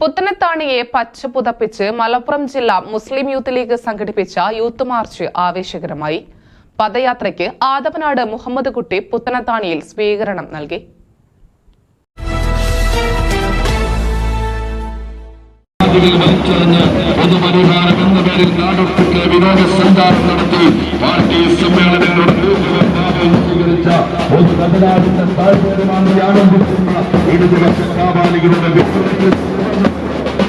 പുത്തനത്താണിയെ പച്ച പുതപ്പിച്ച് മലപ്പുറം ജില്ല മുസ്ലിം യൂത്ത് ലീഗ് സംഘടിപ്പിച്ച യൂത്ത് മാർച്ച് ആവേശകരമായി. പദയാത്രയ്ക്ക് ആദവനാട് മുഹമ്മദ് കുട്ടി പുത്തനത്താണിയിൽ സ്വീകരണം നൽകി. വിപ്ലവത്തിൽ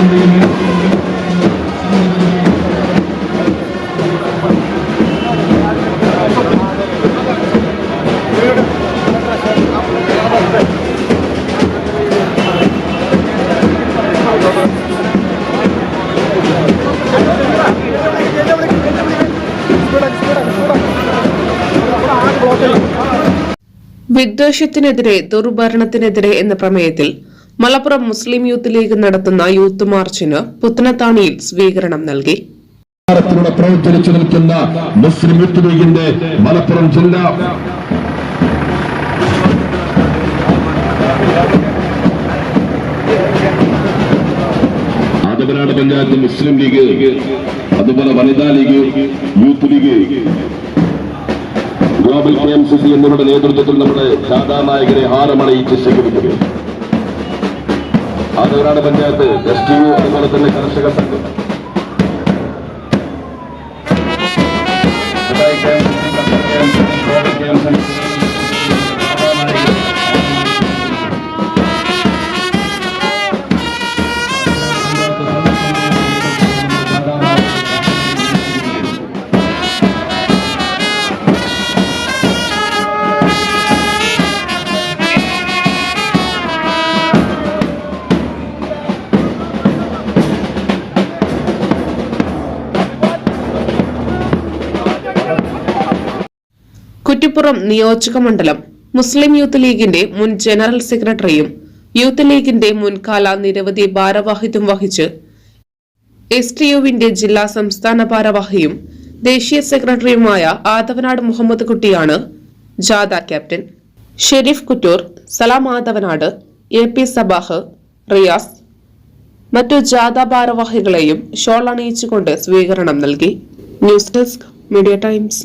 Thank you. വിദ്വേഷത്തിനെതിരെ ദുർഭരണത്തിനെതിരെ എന്ന പ്രമേയത്തിൽ മലപ്പുറം മുസ്ലിം യൂത്ത് ലീഗ് നടത്തുന്ന യൂത്ത് മാർച്ചിന് പുത്തനത്താണിയിൽ സ്വീകരണം നൽകി. ത്തിലൂടെ പ്രവർത്തിച്ചു നിൽക്കുന്ന മുസ്ലിം യൂത്ത് ലീഗിന്റെ മലപ്പുറം ജില്ല. പഞ്ചായത്ത് മുസ്ലിം ലീഗ് അതുപോലെ വനിതാ league youth league. Global K M C C എന്നിവരുടെ നേതൃത്വത്തിൽ നമ്മുടെ ശാഖാനായകരെ ഹാരമണയിച്ച് സ്വീകരിക്കുക Athavanad panchayat S T U അതുപോലെ തന്നെ കർഷക സംഘം. കുറ്റിപ്പുറം നിയോജക മണ്ഡലം മുസ്ലിം യൂത്ത് ലീഗിന്റെ മുൻ ജനറൽ സെക്രട്ടറിയും യൂത്ത് ലീഗിന്റെ മുൻകാല നിരവധി ഭാരവാഹിത്വം വഹിച്ച് എസ് ടി യുവിന്റെ ജില്ലാ സംസ്ഥാന ഭാരവാഹിയും ദേശീയ സെക്രട്ടറിയുമായ ആദവനാട് മുഹമ്മദ് കുട്ടിയാണ് ജാഥ captain. Sharif Kuttur Salam Athavanad A P Sabah Riyas മറ്റു ജാഥ ഭാരവാഹികളെയും ഷോൾ അണിയിച്ചുകൊണ്ട് സ്വീകരണം നൽകി. News desk media times.